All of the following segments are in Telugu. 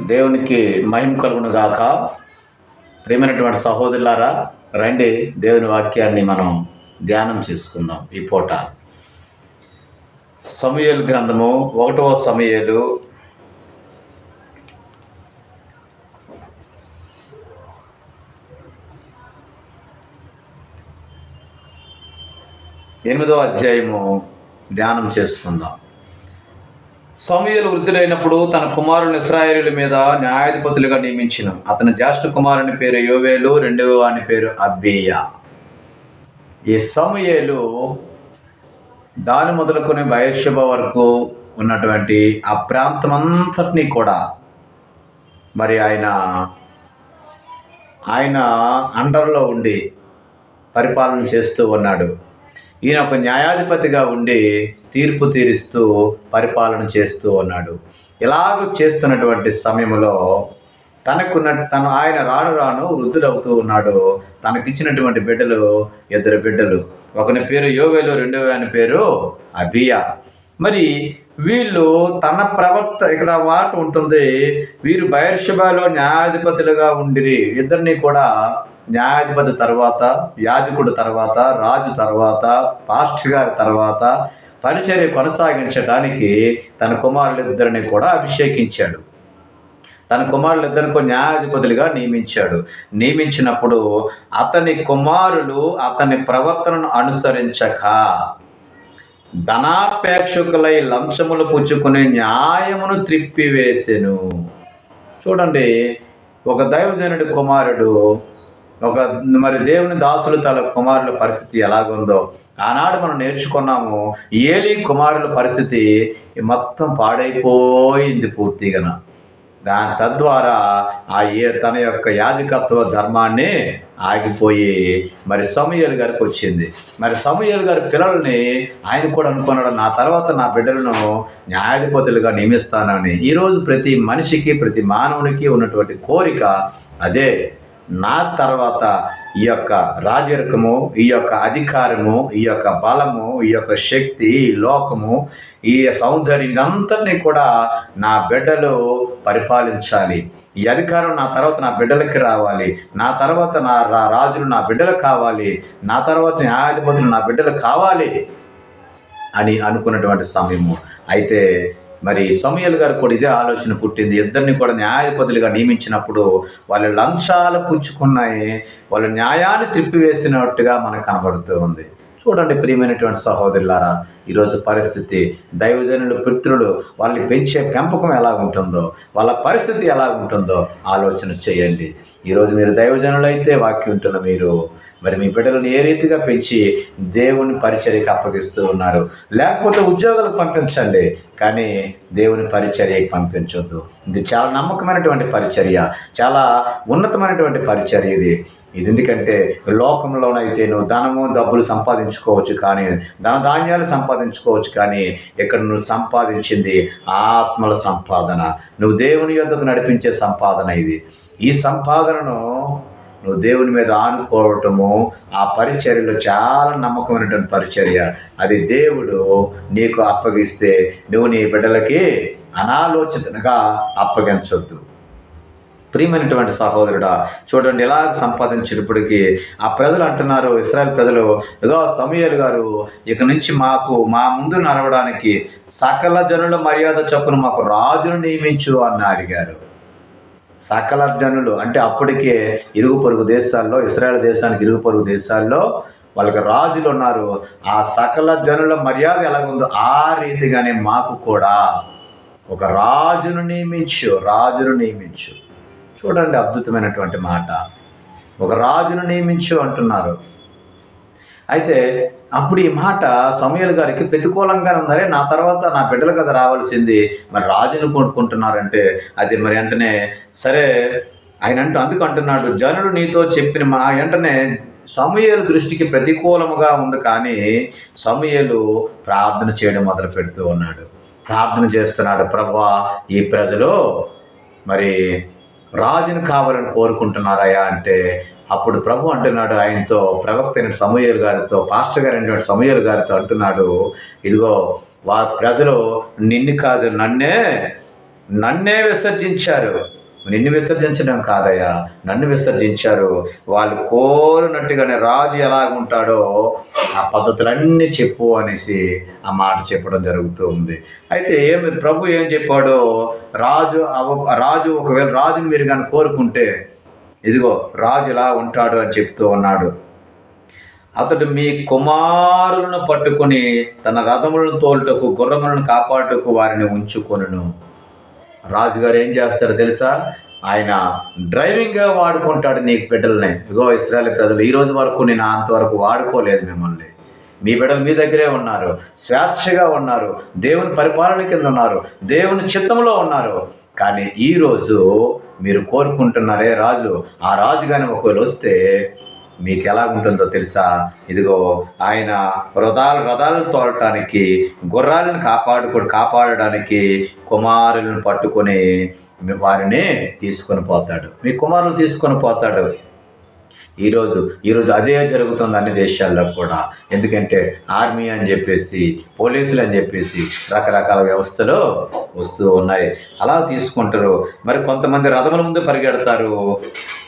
దేవునికి మహిమ కలుగును గాక. ప్రేమైనటువంటి సహోదరులారా రండి దేవుని వాక్యాన్ని మనం ధ్యానం చేసుకుందాం ఈ పూట. సమయలు గ్రంథము ఒకటవ సమయలు. ఎనిమిదో అధ్యాయము ధ్యానం చేసుకుందాం. సమూయేలు వృద్ధుడైనప్పుడు తన కుమారుని ఇస్రాయేలీల మీద న్యాయాధిపతులుగా నియమించిన. అతని జ్యేష్ఠ కుమారుని పేరు యోవేలు రెండవ వాని పేరు అబ్బియా. ఈ సమూయేలు దాని మొదలుకొని బయర్షభ వరకు ఉన్నటువంటి ఆ ప్రాంతం అంతటినీ కూడా మరి ఆయన ఆయన అండర్లో ఉండి పరిపాలన చేస్తూ ఉన్నాడు. ఈయన ఒక న్యాయాధిపతిగా ఉండి తీర్పు తీరుస్తూ పరిపాలన చేస్తూ ఉన్నాడు. ఇలాగ చేస్తున్నటువంటి సమయంలో తనకున్న తను ఆయన రాను రాను వృద్ధుడవుతూ ఉన్నాడు. తనకిచ్చినటువంటి బిడ్డలు ఇద్దరు బిడ్డలు. ఒకని పేరు యోవేలు రెండవ ఆయన పేరు అబియా. మరి వీళ్ళు తన ప్రవక్త ఇక్కడ మాట ఉంటుంది వీరు బయర్షబాలో న్యాయాధిపతులుగా ఉండిరి. ఇద్దరిని కూడా న్యాయాధిపతి తర్వాత యాజకుడు తర్వాత రాజు తర్వాత పాస్టర్ గారి తర్వాత పరిచర్య కొనసాగించడానికి తన కుమారులిద్దరిని కూడా అభిషేకించాడు. తన కుమారులిద్దరిని న్యాయాధిపతులుగా నియమించాడు. నియమించినప్పుడు అతని కుమారులు అతని ప్రవర్తనను అనుసరించక ధనాపేక్షకులై లంచములు పుచ్చుకునే న్యాయమును త్రిప్పివేసెను. చూడండి ఒక దైవజనుడి కుమారుడు ఒక మరి దేవుని దాసులు తల కుమారుల పరిస్థితి ఎలాగుందో ఆనాడు మనం నేర్చుకున్నాము ఏలి కుమారుల పరిస్థితి మొత్తం పాడైపోయింది పూర్తిగా దాని తద్వారా ఆ ఏ తన యొక్క యాజకత్వ ధర్మాన్ని ఆగిపోయి మరి సమూహలు గారికి వచ్చింది. మరి సమూహలు గారి పిల్లల్ని ఆయన కూడా అనుకున్నాడు నా తర్వాత నా బిడ్డలను న్యాయాధిపతులుగా నియమిస్తానని. ఈరోజు ప్రతి మనిషికి ప్రతి మానవునికి ఉన్నటువంటి కోరిక అదే. నా తర్వాత ఈ యొక్క రాజరికము ఈ యొక్క అధికారము ఈ యొక్క బలము ఈ యొక్క శక్తి ఈ లోకము ఈ సౌందర్యం అంతటినీ కూడా నా బిడ్డలు పరిపాలించాలి. ఈ అధికారం నా తర్వాత నా బిడ్డలకి రావాలి. నా తర్వాత నా రా- రాజులు నా బిడ్డలు కావాలి. నా తర్వాత న్యాయాధిపతులు నా బిడ్డలు కావాలి అని అనుకున్నటువంటి సమయము. అయితే మరి సమయలు గారు కూడా ఇదే ఆలోచన పుట్టింది. ఇద్దరిని కూడా న్యాయపదులుగా నియమించినప్పుడు వాళ్ళు లంచాలు పుచ్చుకున్నాయి. వాళ్ళు న్యాయాన్ని త్రిప్పివేసినట్టుగా మనకు కనబడుతూ ఉంది. చూడండి ప్రియమైనటువంటి సహోదరులారా ఈరోజు పరిస్థితి దైవజనులు పితృలు వాళ్ళని పెంచే పెంపకం ఎలా ఉంటుందో వాళ్ళ పరిస్థితి ఎలా ఉంటుందో ఆలోచన చేయండి. ఈరోజు మీరు దైవజనులు అయితే వాక్యం ఉంటున్న మీరు మరి మీ బిడ్డలను ఏ రీతిగా పెంచి దేవుని పరిచర్యకి అప్పగిస్తూ ఉన్నారు? లేకపోతే ఉద్యోగాలకు పంపించండి కానీ దేవుని పరిచర్యకి పంపించొద్దు. ఇది చాలా నమ్మకమైనటువంటి పరిచర్య చాలా ఉన్నతమైనటువంటి పరిచర్య ఇది. ఇది ఎందుకంటే లోకంలోనైతే నువ్వు ధనము డబ్బులు సంపాదించుకోవచ్చు కానీ ధనధాన్యాలు సంపాదించుకోవచ్చు కానీ ఇక్కడ నువ్వు సంపాదించింది ఆత్మల సంపాదన. నువ్వు దేవుని యొద్దకు నడిపించే సంపాదన ఇది. ఈ సంపాదనను నువ్వు దేవుని మీద ఆనుకోవటము ఆ పరిచర్యలో చాలా నమ్మకమైనటువంటి పరిచర్య. అది దేవుడు నీకు అప్పగిస్తే నువ్వు నీ బిడ్డలకి అనాలోచితంగా అప్పగించొద్దు. ప్రియమైనటువంటి సహోదరుడా చూడండి ఎలా సంపాదించినప్పటికీ ఆ ప్రజలు అంటున్నారు ఇస్రాయల్ ప్రజలు ఇదో సమీయలు గారు ఇక నుంచి మాకు మా ముందు నడవడానికి సకల జనుల మర్యాద చొప్పున మాకు రాజును నియమించు అని అడిగారు. సకల జనులు అంటే అప్పటికే ఇరుగు పొరుగు దేశాల్లో ఇస్రాయల్ దేశానికి ఇరుగు పొరుగు దేశాల్లో వాళ్ళకి రాజులు ఉన్నారు. ఆ సకల జనుల మర్యాద ఎలాగుందో ఆ రీతిగానే మాకు కూడా ఒక రాజును నియమించు రాజును నియమించు. చూడండి అద్భుతమైనటువంటి మాట. ఒక రాజును నియమించు అంటున్నారు. అయితే అప్పుడు ఈ మాట సమయల్ గారికి ప్రతికూలంగా ఉందరే నా తర్వాత నా బిడ్డలు కదా రావాల్సింది. మరి రాజును కొనుక్కుంటున్నారంటే అది మరి వెంటనే సరే ఆయన అంటూ అందుకు అంటున్నాడు జనుడు నీతో చెప్పిన మా వెంటనే సమయలు దృష్టికి ప్రతికూలముగా ఉంది కానీ సమయలు ప్రార్థన చేయడం మొదలు పెడుతూ ఉన్నాడు. ప్రార్థన చేస్తున్నాడు ప్రభా ఈ ప్రజలు మరి రాజును కావాలని కోరుకుంటున్నారయ్యా అంటే అప్పుడు ప్రభు అంటున్నాడు ఆయనతో ప్రవక్త అయిన సమూహలు గారితో పాస్టర్ గారు అయినటువంటి సమూహలు గారితో అంటున్నాడు ఇదిగో వా ప్రజలు నిన్ను కాదు నన్నే నన్నే విసర్జించారు. నిన్ను విసర్జించడం కాదయ్యా. నన్ను విసర్జించారు. వాళ్ళు కోరినట్టుగానే రాజు ఎలాగుంటాడో ఆ పద్ధతులన్నీ చెప్పు అనేసి ఆ మాట చెప్పడం జరుగుతూ ఉంది. అయితే ఏమి ప్రభు ఏం చెప్పాడో? రాజు రాజు ఒకవేళ రాజుని మీరు కానీ కోరుకుంటే ఇదిగో రాజు ఇలా ఉంటాడు అని చెప్తూ ఉన్నాడు. అతడు మీ కుమారులను పట్టుకొని తన రథములను తోలుటకు గుర్రములను కాపాడుటకు వారిని ఉంచుకొనును. రాజుగారు ఏం చేస్తాడో తెలుసా? ఆయన డ్రైవింగ్గా వాడుకుంటాడు నీ బిడ్డల్ని. ఇగో ఇస్రాయల్ ప్రజలు ఈ రోజు వరకు నేను అంతవరకు వాడుకోలేదు మిమ్మల్ని. మీ బిడ్డలు మీ దగ్గరే ఉన్నారు. స్వేచ్ఛగా ఉన్నారు. దేవుని పరిపాలన కింద ఉన్నారు. దేవుని చిత్తంలో ఉన్నారు. కానీ ఈరోజు మీరు కోరుకుంటున్నారే రాజు. ఆ రాజు కానీ ఒకవేళ వస్తే మీకు ఎలా ఉంటుందో తెలుసా? ఇదిగో ఆయన రథాలు రథాలను తోడటానికి గుర్రాలను కాపాడుకో కాపాడడానికి కుమారులను పట్టుకొని వారిని తీసుకొని పోతాడు. మీ కుమారులు తీసుకొని పోతాడు. ఈరోజు ఈరోజు అదే జరుగుతుంది అన్ని దేశాల్లో కూడా. ఎందుకంటే ఆర్మీ అని చెప్పేసి పోలీసులు అని చెప్పేసి రకరకాల వ్యవస్థలు వస్తూ ఉన్నాయి. అలా తీసుకుంటారు. మరి కొంతమంది రథముల ముందు పరిగెడతారు.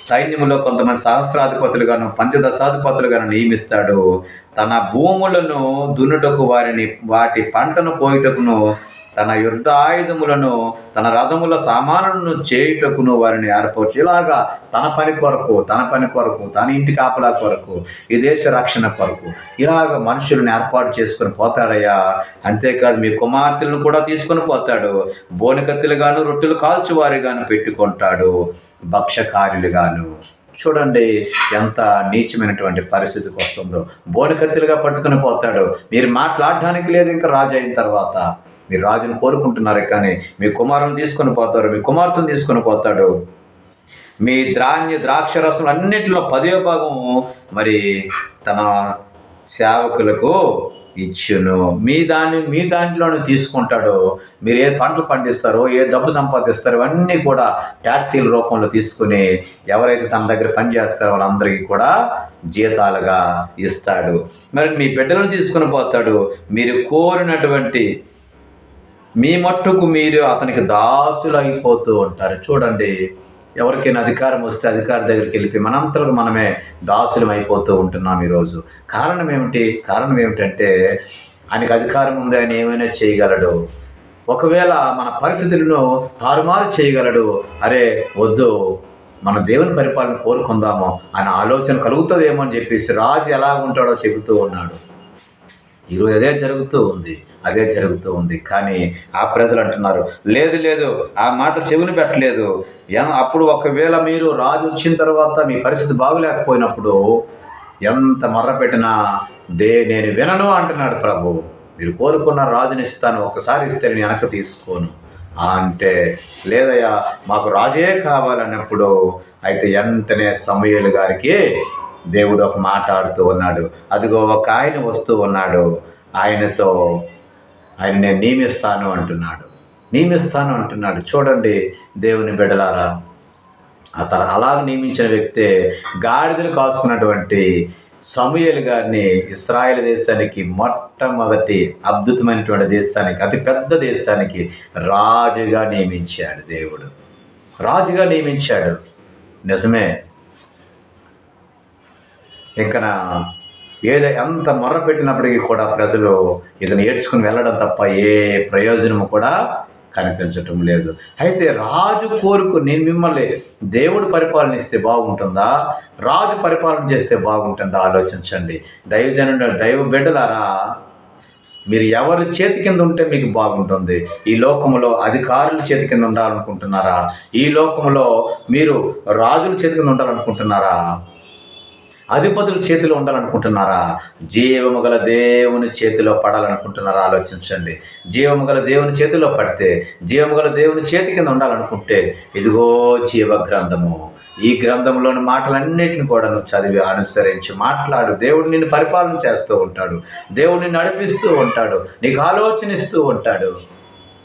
సైన్యంలో కొంతమంది సహస్రాధిపతులుగాను పంచదశాధిపతులుగాను నియమిస్తాడు. తన భూములను దున్నుటకు వారిని వాటి పంటను కోయుటకును తన యుద్ధ ఆయుధములను తన రథముల సామానులను చేయుటకును వారిని ఏర్పరచు. ఇలాగా తన పని కొరకు తన పని కొరకు తన ఇంటి కాపలా కొరకు ఈ దేశ రక్షణ కొరకు ఇలాగ మనుషులను ఏర్పాటు చేసుకుని పోతాడయ్యా. అంతేకాదు మీ కుమార్తెలను కూడా తీసుకొని పోతాడు. బోనికత్తులుగాను రొట్టెలు కాల్చువారిగాను పెట్టుకుంటాడు. భక్షకారులుగాను. చూడండి ఎంత నీచమైనటువంటి పరిస్థితికి వస్తుందో. బోనికత్తులుగా పట్టుకుని పోతాడు. మీరు మాట్లాడడానికి లేదు ఇంకా రాజు అయిన తర్వాత. మీరు రాజును కోరుకుంటున్నారు కానీ మీ కుమారుని తీసుకొని పోతారు మీ కుమార్తెను తీసుకొని పోతాడు. మీ ధాన్య ద్రాక్ష రసం అన్నింటిలో పదే భాగం మరి తన సేవకులకు ఇచ్చును. మీ దాన్ని మీ దాంట్లోనే తీసుకుంటాడు. మీరు ఏ పంటలు పండిస్తారో ఏ డబ్బు సంపాదిస్తారో ఇవన్నీ కూడా ట్యాక్సీల రూపంలో తీసుకుని ఎవరైతే తన దగ్గర పనిచేస్తారో వాళ్ళందరికీ కూడా జీతాలుగా ఇస్తాడు. మరి మీ బిడ్డలను తీసుకుని పోతాడు. మీరు కోరినటువంటి మీ మట్టుకు మీరు అతనికి దాసులైపోతూ అయిపోతూ ఉంటారు. చూడండి ఎవరికైనా అధికారం వస్తే అధికారి దగ్గరికి వెళ్ళిపోయి మనంతలకు మనమే దాసులం అయిపోతూ ఉంటున్నాం ఈరోజు. కారణం ఏమిటి? కారణం ఏమిటంటే ఆయనకు అధికారం ఉంది ఆయన ఏమైనా చేయగలడు. ఒకవేళ మన పరిస్థితులను తారుమారు చేయగలడు అరే వద్దు మన దేవుని పరిపాలన కోరుకుందాము ఆయన ఆలోచన కలుగుతుందేమో అని చెప్పేసి రాజు ఎలా ఉంటాడో చెబుతూ ఉన్నాడు. ఈరోజు అదే జరుగుతూ ఉంది అదే జరుగుతూ ఉంది. కానీ ఆ ప్రజలు అంటున్నారు లేదు లేదు ఆ మాట చెవిని పెట్టలేదు. అప్పుడు ఒకవేళ మీరు రాజు వచ్చిన తర్వాత మీ పరిస్థితి బాగులేకపోయినప్పుడు ఎంత మర్ర పెట్టినా దే నేను వినను అంటున్నాడు ప్రభు. మీరు కోరుకున్న రాజుని ఇస్తాను ఒకసారి ఇస్తే నేను వెనక్కి తీసుకోను. అంటే లేదయ్యా మాకు రాజే కావాలన్నప్పుడు అయితే వెంటనే సమయలు గారికి దేవుడు ఒక మాట్లాడుతూ ఉన్నాడు. అదిగో ఒక ఆయన వస్తూ ఉన్నాడు. ఆయనతో ఆయన నేను నియమిస్తాను అంటున్నాడు. నియమిస్తాను అంటున్నాడు. చూడండి దేవుని బిడలారా ఆ తర నియమించిన వ్యక్తే గాడిదలు కాసుకున్నటువంటి సమూయలు గారిని ఇస్రాయేల్ దేశానికి మొట్టమొదటి అద్భుతమైనటువంటి దేశానికి అతి పెద్ద దేశానికి రాజుగా నియమించాడు దేవుడు. రాజుగా నియమించాడు. నిజమే. ఇంకా ఏదో ఎంత మొర్ర పెట్టినప్పటికీ కూడా ప్రజలు ఇతను ఏడ్చుకుని వెళ్ళడం తప్ప ఏ ప్రయోజనము కూడా కనిపించటం లేదు. అయితే రాజు కోరుకు నేను మిమ్మల్ని దేవుడు పరిపాలన ఇస్తే బాగుంటుందా? రాజు పరిపాలన చేస్తే బాగుంటుందా? ఆలోచించండి. దైవజనుడు దైవ బిడ్డలారా మీరు ఎవరి చేతి కింద ఉంటే మీకు బాగుంటుంది. ఈ లోకములో అధికారుల చేతి కింద ఉండాలనుకుంటున్నారా? ఈ లోకంలో మీరు రాజుల చేతి కింద ఉండాలనుకుంటున్నారా? అధిపతుల చేతిలో ఉండాలనుకుంటున్నారా? జీవము గల దేవుని చేతిలో పడాలనుకుంటున్నారా? ఆలోచించండి. జీవము గల దేవుని చేతిలో పడితే జీవము గల దేవుని చేతి కింద ఉండాలనుకుంటే ఇదిగో జీవ గ్రంథము. ఈ గ్రంథంలోని మాటలన్నిటిని కూడా నువ్వు చదివి అనుసరించి మాట్లాడు. దేవుడు నిన్ను పరిపాలన చేస్తూ ఉంటాడు. దేవుడు నిన్ను నడిపిస్తూ ఉంటాడు. నీకు ఆలోచనిస్తూ ఉంటాడు.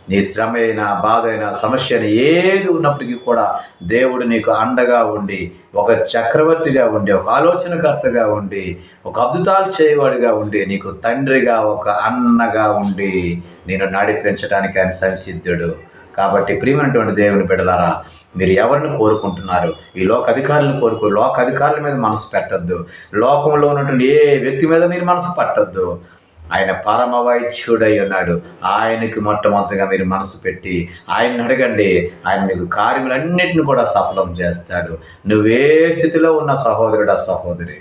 నీ శ్రమ అయినా బాధ అయినా సమస్య అయినా ఏది ఉన్నప్పటికీ కూడా దేవుడు నీకు అండగా ఉండి ఒక చక్రవర్తిగా ఉండి ఒక ఆలోచనకర్తగా ఉండి ఒక అద్భుతాలు చేయవాడిగా ఉండి నీకు తండ్రిగా ఒక అన్నగా ఉండి నేను నడిపించడానికి ఆయన సంసిద్ధుడు కాబట్టి ప్రియమైనటువంటి దేవుని బిడలారా మీరు ఎవరిని కోరుకుంటున్నారు? ఈ లోక అధికారులను కోరుకో లోక అధికారుల మీద మనసు పెట్టద్దు. లోకంలో ఉన్నటువంటి ఏ వ్యక్తి మీద మీరు మనసు పట్టద్దు. ఆయన పరమవైద్యుడై ఉన్నాడు. ఆయనకి మొట్టమొదటిగా మీరు మనసు పెట్టి ఆయన అడగండి. ఆయన మీకు కార్యములన్నింటిని కూడా సఫలం చేస్తాడు. నువ్వే స్థితిలో ఉన్న సహోదరుడా సహోదరి.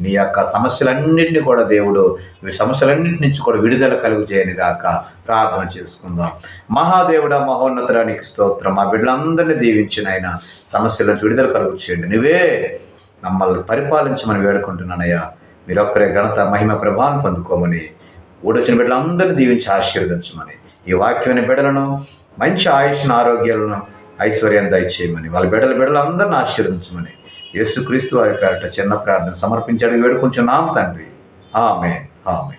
నీ యొక్క సమస్యలన్నింటినీ కూడా దేవుడు ఈ సమస్యలన్నింటి నుంచి కూడా విడుదల కలుగు చేయని గాక. ప్రార్థన చేసుకుందాం. మహాదేవుడ మహోన్నతరానికి స్తోత్రం. మా బిడ్డలందరినీ దీవించిన ఆయన సమస్యల నుంచి విడుదల కలుగు చేయండి. నువ్వే మమ్మల్ని పరిపాలించమని వేడుకుంటున్నానయ్యా. మీరొక్కరే ఘనత మహిమ ప్రభావం పొందుకోమని ఊడొచ్చిన బిడ్డలందరినీ దీవించి ఆశీర్వదించమని ఈ వాక్యమైన బిడ్డలను మంచి ఆయుష్ను ఆరోగ్యాలను ఐశ్వర్యం దయచేయమని వాళ్ళ బిడ్డల బిడ్డలందరిని ఆశీర్వదించమని యేసుక్రీస్తు వారి పేరట చిన్న ప్రార్థన సమర్పించాడు వేడుకుంటున్నాం తండ్రి. ఆమె ఆమె